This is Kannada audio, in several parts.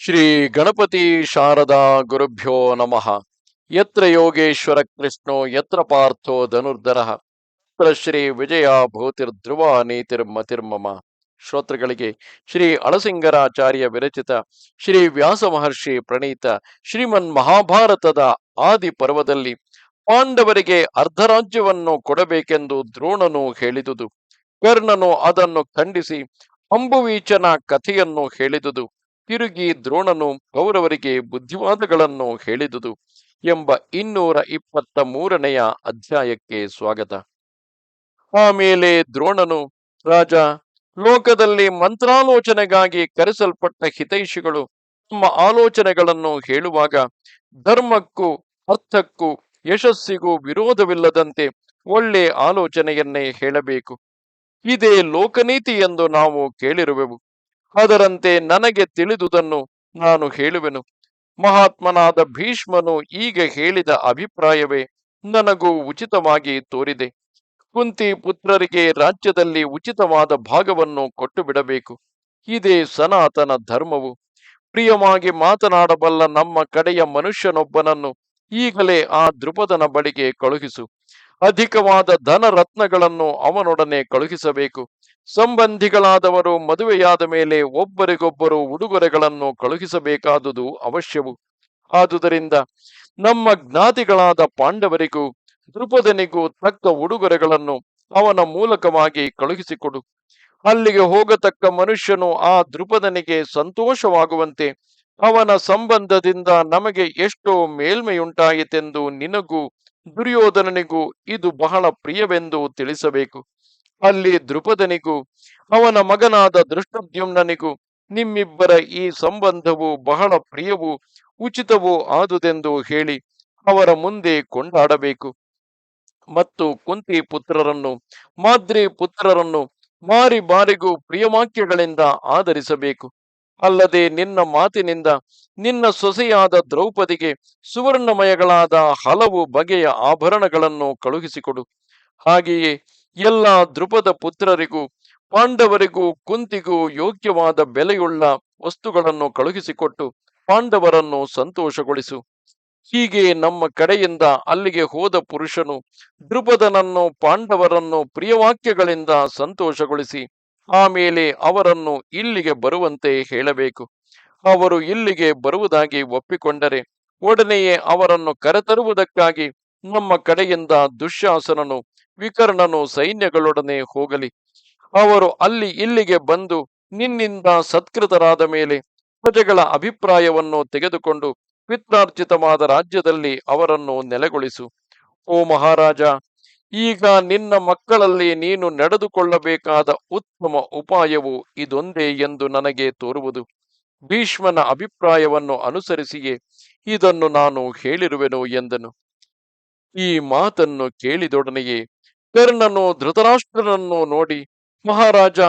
ಶ್ರೀ ಗಣಪತಿ ಶಾರದಾ ಗುರುಭ್ಯೋ ನಮಃ. ಯತ್ರ ಯೋಗೇಶ್ವರ ಕೃಷ್ಣೋ, ಯತ್ರ ಪಾರ್ಥೋ ಧನುರ್ಧರ. ಶ್ರೀ ವಿಜಯ ಭೂತಿರ್ಧ್ರುವ ನೀತಿರ್ಮತಿರ್ಮಮ ಶ್ರೋತೃಗಳಿಗೆ ಶ್ರೀ ಅಳಸಿಂಗರಾಚಾರ್ಯ ವಿರಚಿತ ಶ್ರೀ ವ್ಯಾಸ ಮಹರ್ಷಿ ಪ್ರಣೀತ ಶ್ರೀಮನ್ ಮಹಾಭಾರತದ ಆದಿ ಪರ್ವದಲ್ಲಿ ಪಾಂಡವರಿಗೆ ಅರ್ಧರಾಜ್ಯವನ್ನು ಕೊಡಬೇಕೆಂದು ದ್ರೋಣನು ಹೇಳಿದುದು. ಕರ್ಣನು ಅದನ್ನು ಖಂಡಿಸಿ ಅಂಬುವೀಚನ ಕಥೆಯನ್ನು ಹೇಳಿದುದು. ತಿರುಗಿ ದ್ರೋಣನು ಕೌರವರಿಗೆ ಬುದ್ಧಿವಾದಗಳನ್ನು ಹೇಳಿದುದು ಎಂಬ ಇನ್ನೂರ ಇಪ್ಪತ್ತ ಮೂರನೆಯ ಅಧ್ಯಾಯಕ್ಕೆ ಸ್ವಾಗತ. ಆಮೇಲೆ ದ್ರೋಣನು, ರಾಜ, ಲೋಕದಲ್ಲಿ ಮಂತ್ರಾಲೋಚನೆಗಾಗಿ ಕರೆಸಲ್ಪಟ್ಟ ಹಿತೈಷಿಗಳು ತಮ್ಮ ಆಲೋಚನೆಗಳನ್ನು ಹೇಳುವಾಗ ಧರ್ಮಕ್ಕೂ ಅರ್ಥಕ್ಕೂ ಯಶಸ್ಸಿಗೂ ವಿರೋಧವಿಲ್ಲದಂತೆ ಒಳ್ಳೆ ಆಲೋಚನೆಯನ್ನೇ ಹೇಳಬೇಕು. ಇದೇ ಲೋಕನೀತಿ ಎಂದು ನಾವು ಕೇಳಿರುವೆವು. ಅದರಂತೆ ನನಗೆ ತಿಳಿದುದನ್ನು ನಾನು ಹೇಳುವೆನು. ಮಹಾತ್ಮನಾದ ಭೀಷ್ಮನು ಈಗ ಹೇಳಿದ ಅಭಿಪ್ರಾಯವೇ ನನಗೂ ಉಚಿತವಾಗಿ ತೋರಿದೆ. ಕುಂತಿ ಪುತ್ರರಿಗೆ ರಾಜ್ಯದಲ್ಲಿ ಉಚಿತವಾದ ಭಾಗವನ್ನು ಕೊಟ್ಟು ಬಿಡಬೇಕು ಇದೇ ಸನಾತನ ಧರ್ಮವು. ಪ್ರಿಯವಾಗಿ ಮಾತನಾಡಬಲ್ಲ ನಮ್ಮ ಕಡೆಯ ಮನುಷ್ಯನೊಬ್ಬನನ್ನು ಈಗಲೇ ಆ ದೃಪದನ ಬಳಿಗೆ ಕಳುಹಿಸು. ಅಧಿಕವಾದ ಧನ ರತ್ನಗಳನ್ನು ಅವನೊಡನೆ ಕಳುಹಿಸಬೇಕು. ಸಂಬಂಧಿಗಳಾದವರು ಮದುವೆಯಾದ ಮೇಲೆ ಒಬ್ಬರಿಗೊಬ್ಬರು ಉಡುಗೊರೆಗಳನ್ನು ಕಳುಹಿಸಬೇಕಾದುದು ಅವಶ್ಯವು. ಆದುದರಿಂದ ನಮ್ಮ ಜ್ಞಾತಿಗಳಾದ ಪಾಂಡವರಿಗೂ ದೃಪದನಿಗೂ ತಕ್ಕ ಉಡುಗೊರೆಗಳನ್ನು ಅವನ ಮೂಲಕವಾಗಿ ಕಳುಹಿಸಿಕೊಡು. ಅಲ್ಲಿಗೆ ಹೋಗತಕ್ಕ ಮನುಷ್ಯನು ಆ ದೃಪದನಿಗೆ ಸಂತೋಷವಾಗುವಂತೆ ಅವನ ಸಂಬಂಧದಿಂದ ನಮಗೆ ಎಷ್ಟೋ ಮೇಲ್ಮೆಯುಂಟಾಯಿತೆಂದು ನಿನಗೂ ದುರ್ಯೋಧನನಿಗೂ ಇದು ಬಹಳ ಪ್ರಿಯವೆಂದು ತಿಳಿಸಬೇಕು. ಅಲ್ಲಿ ದೃಪದನಿಗೂ ಅವನ ಮಗನಾದ ದೃಷ್ಟದ್ಯುಮ್ನನಿಗೂ ನಿಮ್ಮಿಬ್ಬರ ಈ ಸಂಬಂಧವು ಬಹಳ ಪ್ರಿಯವೂ ಉಚಿತವೂ ಆದುದೆಂದು ಹೇಳಿ ಅವರ ಮುಂದೆ ಕೊಂಡಾಡಬೇಕು. ಮತ್ತು ಕುಂತಿ ಪುತ್ರರನ್ನು, ಮಾದ್ರಿ ಪುತ್ರರನ್ನು ಮಾರಿ ಬಾರಿಗೂ ಪ್ರಿಯವಾಕ್ಯಗಳಿಂದ ಆಧರಿಸಬೇಕು. ಅಲ್ಲದೆ ನಿನ್ನ ಮಾತಿನಿಂದ ನಿನ್ನ ಸೊಸೆಯಾದ ದ್ರೌಪದಿಗೆ ಸುವರ್ಣಮಯಗಳಾದ ಹಲವು ಬಗೆಯ ಆಭರಣಗಳನ್ನು ಕಳುಹಿಸಿಕೊಡು. ಹಾಗೆಯೇ ಎಲ್ಲ ದೃಪದ ಪುತ್ರರಿಗೂ, ಪಾಂಡವರಿಗೂ, ಕುಂತಿಗೂ ಯೋಗ್ಯವಾದ ಬೆಲೆಯುಳ್ಳ ವಸ್ತುಗಳನ್ನು ಕಳುಹಿಸಿಕೊಟ್ಟು ಪಾಂಡವರನ್ನು ಸಂತೋಷಗೊಳಿಸು. ಹೀಗೆ ನಮ್ಮ ಕಡೆಯಿಂದ ಅಲ್ಲಿಗೆ ಹೋದ ಪುರುಷನು ದೃಪದನನ್ನು ಪಾಂಡವರನ್ನು ಪ್ರಿಯವಾಕ್ಯಗಳಿಂದ ಸಂತೋಷಗೊಳಿಸಿ, ಆಮೇಲೆ ಅವರನ್ನು ಇಲ್ಲಿಗೆ ಬರುವಂತೆ ಹೇಳಬೇಕು. ಅವರು ಇಲ್ಲಿಗೆ ಬರುವುದಾಗಿ ಒಪ್ಪಿಕೊಂಡರೆ ಒಡನೆಯೇ ಅವರನ್ನು ಕರೆತರುವುದಕ್ಕಾಗಿ ನಮ್ಮ ಕಡೆಯಿಂದ ದುಶ್ಯಾಸನನು ವಿಕರ್ಣನು ಸೈನ್ಯಗಳೊಡನೆ ಹೋಗಲಿ. ಅವರು ಅಲ್ಲಿ ಇಲ್ಲಿಗೆ ಬಂದು ನಿನ್ನಿಂದ ಸತ್ಕೃತರಾದ ಮೇಲೆ ಪ್ರಜೆಗಳ ಅಭಿಪ್ರಾಯವನ್ನು ತೆಗೆದುಕೊಂಡು ಪಿತ್ರಾರ್ಜಿತವಾದ ರಾಜ್ಯದಲ್ಲಿ ಅವರನ್ನು ನೆಲೆಗೊಳಿಸು. ಓ ಮಹಾರಾಜ, ಈಗ ನಿನ್ನ ಮಕ್ಕಳಲ್ಲಿ ನೀನು ನಡೆದುಕೊಳ್ಳಬೇಕಾದ ಉತ್ತಮ ಉಪಾಯವು ಇದೊಂದೇ ಎಂದು ನನಗೆ ತೋರುವುದು. ಭೀಷ್ಮನ ಅಭಿಪ್ರಾಯವನ್ನು ಅನುಸರಿಸಿಯೇ ಇದನ್ನು ನಾನು ಹೇಳಿರುವೆನು ಎಂದನು. ಈ ಮಾತನ್ನು ಕೇಳಿದೊಡನೆಯೇ ಕರ್ಣನು, ಧೃತರಾಷ್ಟ್ರನನ್ನು ನೋಡಿ, ಮಹಾರಾಜ,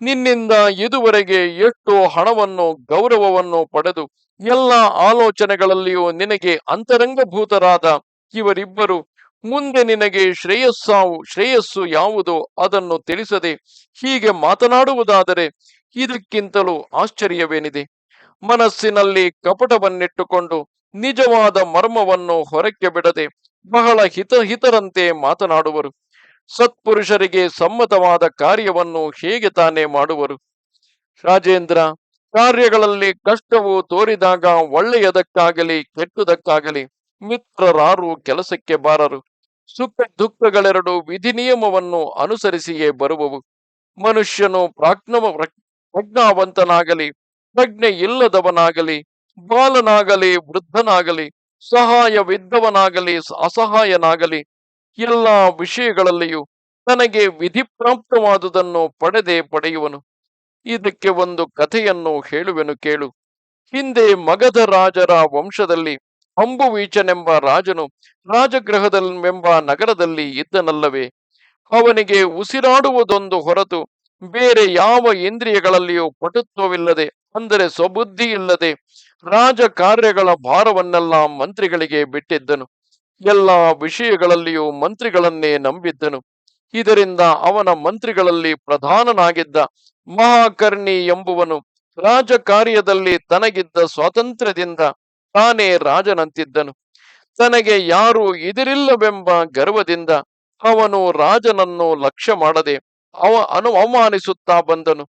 ನಿನ್ನಿಂದ ಇದುವರೆಗೆ ಎಷ್ಟು ಹಣವನ್ನು, ಗೌರವವನ್ನು ಪಡೆದು ಎಲ್ಲ ಆಲೋಚನೆಗಳಲ್ಲಿಯೂ ನಿನಗೆ ಅಂತರಂಗಭೂತರಾದ ಇವರಿಬ್ಬರು, ಮುಂದೆ ನಿನಗೆ ಶ್ರೇಯಸ್ಸಾವು ಶ್ರೇಯಸ್ಸು ಯಾವುದೋ ಅದನ್ನು ತಿಳಿಸದೆ ಹೀಗೆ ಮಾತನಾಡುವುದಾದರೆ ಇದಕ್ಕಿಂತಲೂ ಆಶ್ಚರ್ಯವೇನಿದೆ? ಮನಸ್ಸಿನಲ್ಲಿ ಕಪಟವನ್ನಿಟ್ಟುಕೊಂಡು ನಿಜವಾದ ಮರ್ಮವನ್ನು ಹೊರಕ್ಕೆ ಬಿಡದೆ ಬಹಳ ಹಿತಹಿತರಂತೆ ಮಾತನಾಡುವರು. ಸತ್ಪುರುಷರಿಗೆ ಸಮ್ಮತವಾದ ಕಾರ್ಯವನ್ನು ಹೇಗೆ ತಾನೇ ಮಾಡುವರು? ರಾಜೇಂದ್ರ, ಕಾರ್ಯಗಳಲ್ಲಿ ಕಷ್ಟವು ತೋರಿದಾಗ ಒಳ್ಳೆಯದಕ್ಕಾಗಲಿ, ಕೆಟ್ಟದಕ್ಕಾಗಲಿ ಮಿತ್ರರಾರು ಕೆಲಸಕ್ಕೆ ಬಾರರು. ಸುಖ ದುಃಖಗಳೆರಡು ವಿಧಿ ಅನುಸರಿಸಿಯೇ ಬರುವವು. ಮನುಷ್ಯನು ಪ್ರಾಜ್ಞವ ಪ್ರಜ್ಞಾವಂತನಾಗಲಿ ಪ್ರಜ್ಞೆ ಇಲ್ಲದವನಾಗಲಿ ಬಾಲನಾಗಲಿ, ವೃದ್ಧನಾಗಲಿ ಸಹಾಯವಿದ್ದವನಾಗಲಿ ಅಸಹಾಯನಾಗಲಿ, ಎಲ್ಲ ವಿಷಯಗಳಲ್ಲಿಯೂ ತನಗೆ ವಿಧಿಪ್ರಾಪ್ತವಾದುದನ್ನು ಪಡೆದೇ ಪಡೆಯುವನು. ಇದಕ್ಕೆ ಒಂದು ಕಥೆಯನ್ನು ಹೇಳುವೆನು ಕೇಳು. ಹಿಂದೆ ಮಗಧ ರಾಜರ ವಂಶದಲ್ಲಿ ಅಂಬುವೀಚನೆಂಬ ರಾಜನು ರಾಜಗೃಹದಲ್ಲೆಂಬ ನಗರದಲ್ಲಿ ಇದ್ದನಲ್ಲವೇ? ಅವನಿಗೆ ಉಸಿರಾಡುವುದೊಂದು ಹೊರತು ಬೇರೆ ಯಾವ ಇಂದ್ರಿಯಗಳಲ್ಲಿಯೂ ಪಟುತ್ವವಿಲ್ಲದೆ, ಅಂದರೆ ಸ್ವಬುದ್ಧಿ ಇಲ್ಲದೆ ರಾಜ ಕಾರ್ಯಗಳ ಭಾರವನ್ನೆಲ್ಲ ಮಂತ್ರಿಗಳಿಗೆ ಬಿಟ್ಟಿದ್ದನು. ಎಲ್ಲ ವಿಷಯಗಳಲ್ಲಿಯೂ ಮಂತ್ರಿಗಳನ್ನೇ ನಂಬಿದ್ದನು. ಇದರಿಂದ ಅವನ ಮಂತ್ರಿಗಳಲ್ಲಿ ಪ್ರಧಾನನಾಗಿದ್ದ ಮಹಾಕರ್ಣಿ ಎಂಬುವನು ರಾಜಕಾರ್ಯದಲ್ಲಿ ತನಗಿದ್ದ ಸ್ವಾತಂತ್ರ್ಯದಿಂದ ತಾನೇ ರಾಜನಂತಿದ್ದನು. ತನಗೆ ಯಾರು ಇದಿರಿಲ್ಲವೆಂಬ ಗರ್ವದಿಂದ ಅವನು ರಾಜನನ್ನು ಲಕ್ಷ್ಯ ಮಾಡದೆ ಅವ ಅನು ಅವಮಾನಿಸುತ್ತಾ ಬಂದನು.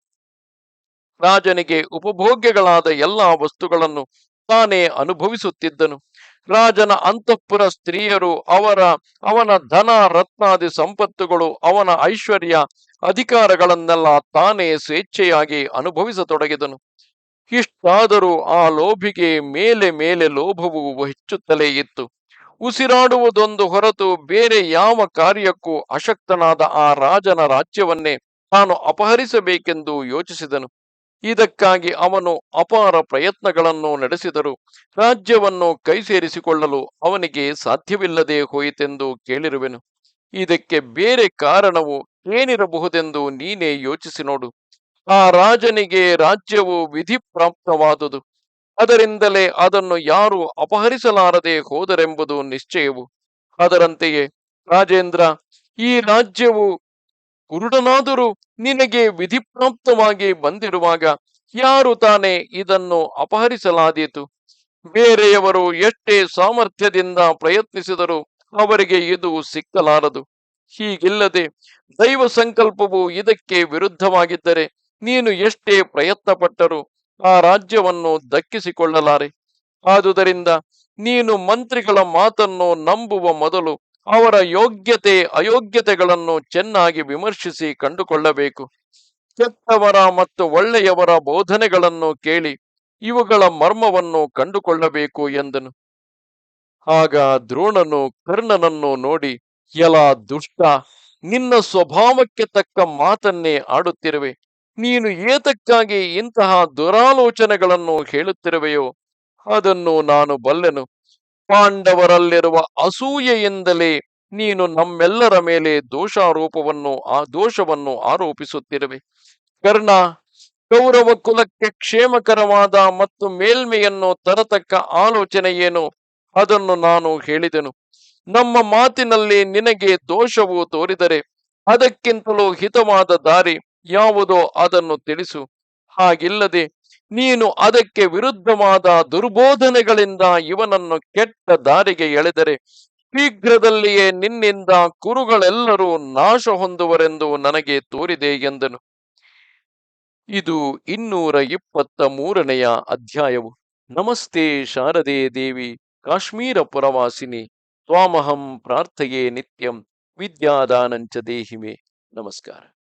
ರಾಜನಿಗೆ ಉಪಭೋಗ್ಯಗಳಾದ ಎಲ್ಲಾ ವಸ್ತುಗಳನ್ನು ತಾನೇ ಅನುಭವಿಸುತ್ತಿದ್ದನು. ರಾಜನ ಅಂತಃಪುರ ಸ್ತ್ರೀಯರು, ಅವರ, ಅವನ ಧನ, ರತ್ನಾದಿ ಸಂಪತ್ತುಗಳು, ಅವನ ಐಶ್ವರ್ಯ ಅಧಿಕಾರಗಳನ್ನೆಲ್ಲ ತಾನೇ ಸ್ವೇಚ್ಛೆಯಾಗಿ ಅನುಭವಿಸತೊಡಗಿದನು. ಇಷ್ಟಾದರೂ ಆ ಲೋಭಿಗೆ ಮೇಲೆ ಮೇಲೆ ಲೋಭವು ಹೆಚ್ಚುತ್ತಲೇ ಇತ್ತು. ಉಸಿರಾಡುವುದೊಂದು ಹೊರತು ಬೇರೆ ಯಾವ ಕಾರ್ಯಕ್ಕೂ ಅಶಕ್ತನಾದ ಆ ರಾಜನ ರಾಜ್ಯವನ್ನೇ ತಾನು ಅಪಹರಿಸಬೇಕೆಂದು ಯೋಚಿಸಿದನು. ಇದಕ್ಕಾಗಿ ಅವನು ಅಪಾರ ಪ್ರಯತ್ನಗಳನ್ನು ನಡೆಸಿದರು. ರಾಜ್ಯವನ್ನು ಕೈ ಸೇರಿಸಿಕೊಳ್ಳಲು ಅವನಿಗೆ ಸಾಧ್ಯವಿಲ್ಲದೆ ಹೋಯಿತೆಂದು ಕೇಳಿರುವೆನು. ಇದಕ್ಕೆ ಬೇರೆ ಕಾರಣವು ಏನಿರಬಹುದೆಂದು ನೀನೇ ಯೋಚಿಸಿ ನೋಡು. ಆ ರಾಜನಿಗೆ ರಾಜ್ಯವು ವಿಧಿಪ್ರಾಪ್ತವಾದುದು. ಅದರಿಂದಲೇ ಅದನ್ನು ಯಾರು ಅಪಹರಿಸಲಾರದೆ ಹೋದರೆಂಬುದು ನಿಶ್ಚಯವು. ಅದರಂತೆಯೇ ರಾಜೇಂದ್ರ, ಈ ರಾಜ್ಯವು ಕುರುಡನಾದರೂ ನಿನಗೆ ವಿಧಿಪ್ರಾಪ್ತವಾಗಿ ಬಂದಿರುವಾಗ ಯಾರು ತಾನೇ ಇದನ್ನು ಅಪಹರಿಸಲಾದೀತು? ಬೇರೆಯವರು ಎಷ್ಟೇ ಸಾಮರ್ಥ್ಯದಿಂದ ಪ್ರಯತ್ನಿಸಿದರೂ ಅವರಿಗೆ ಇದು ಸಿಕ್ಕಲಾರದು. ಹೀಗಿಲ್ಲದೆ ದೈವ ಸಂಕಲ್ಪವು ಇದಕ್ಕೆ ವಿರುದ್ಧವಾಗಿದ್ದರೆ ನೀನು ಎಷ್ಟೇ ಪ್ರಯತ್ನ ಪಟ್ಟರೂ ಆ ರಾಜ್ಯವನ್ನು ದಕ್ಕಿಸಿಕೊಳ್ಳಲಾರೆ. ಆದುದರಿಂದ ನೀನು ಮಂತ್ರಿಗಳ ಮಾತನ್ನು ನಂಬುವ ಮೊದಲು ಅವರ ಯೋಗ್ಯತೆ ಅಯೋಗ್ಯತೆಗಳನ್ನು ಚೆನ್ನಾಗಿ ವಿಮರ್ಶಿಸಿ ಕಂಡುಕೊಳ್ಳಬೇಕು. ಕೆಟ್ಟವರ ಮತ್ತು ಒಳ್ಳೆಯವರ ಬೋಧನೆಗಳನ್ನು ಕೇಳಿ ಇವುಗಳ ಮರ್ಮವನ್ನು ಕಂಡುಕೊಳ್ಳಬೇಕು ಎಂದನು. ಆಗ ದ್ರೋಣನು ಕರ್ಣನನ್ನು ನೋಡಿ ಎಲ ದುಷ್ಟ, ನಿನ್ನ ಸ್ವಭಾವಕ್ಕೆ ತಕ್ಕ ಮಾತನ್ನೇ ಆಡುತ್ತಿರುವೆ. ನೀನು ಏತಕ್ಕಾಗಿ ಇಂತಹ ದುರಾಲೋಚನೆಗಳನ್ನು ಹೇಳುತ್ತಿರುವೆಯೋ, ಅದನ್ನು ನಾನು ಬಲ್ಲೆನು. ಪಾಂಡವರಲ್ಲಿರುವ ಅಸೂಯೆಯಿಂದಲೇ ನೀನು ನಮ್ಮೆಲ್ಲರ ಮೇಲೆ ದೋಷಾರೋಪವನ್ನು, ಆ ದೋಷವನ್ನು ಆರೋಪಿಸುತ್ತಿರುವೆ. ಕರ್ಣ, ಕೌರವ ಕುಲಕ್ಕೆ ಕ್ಷೇಮಕರವಾದ ಮತ್ತು ಮೇಲ್ಮೆಯನ್ನು ತರತಕ್ಕ ಆಲೋಚನೆ ಏನು? ಅದನ್ನು ನಾನು ಹೇಳಿದೆನು. ನಮ್ಮ ಮಾತಿನಲ್ಲಿ ನಿನಗೆ ದೋಷವು ತೋರಿದರೆ ಅದಕ್ಕಿಂತಲೂ ಹಿತವಾದ ದಾರಿ ಯಾವುದೋ ಅದನ್ನು ತಿಳಿಸು. ಹಾಗಿಲ್ಲದೆ ನೀನು ಅದಕ್ಕೆ ವಿರುದ್ಧವಾದ ದುರ್ಬೋಧನೆಗಳಿಂದ ಇವನನ್ನು ಕೆಟ್ಟ ದಾರಿಗೆ ಎಳೆದರೆ ಶೀಘ್ರದಲ್ಲಿಯೇ ನಿನ್ನಿಂದ ಕುರುಗಳೆಲ್ಲರೂ ನಾಶ ಹೊಂದುವರೆಂದು ನನಗೆ ತೋರಿದೆ ಎಂದನು. ಇದು ಇನ್ನೂರ ಇಪ್ಪತ್ತ ಮೂರನೆಯ ಅಧ್ಯಾಯವು. ನಮಸ್ತೆ ಶಾರದೆ ದೇವಿ, ಕಾಶ್ಮೀರ ಪುರವಾಸಿನಿ, ತ್ವಾಮಹಂ ಪ್ರಾರ್ಥೆಯೇ ನಿತ್ಯಂ, ವಿದ್ಯಾದಾನಂಚ ದೇಹಿಮೆ. ನಮಸ್ಕಾರ.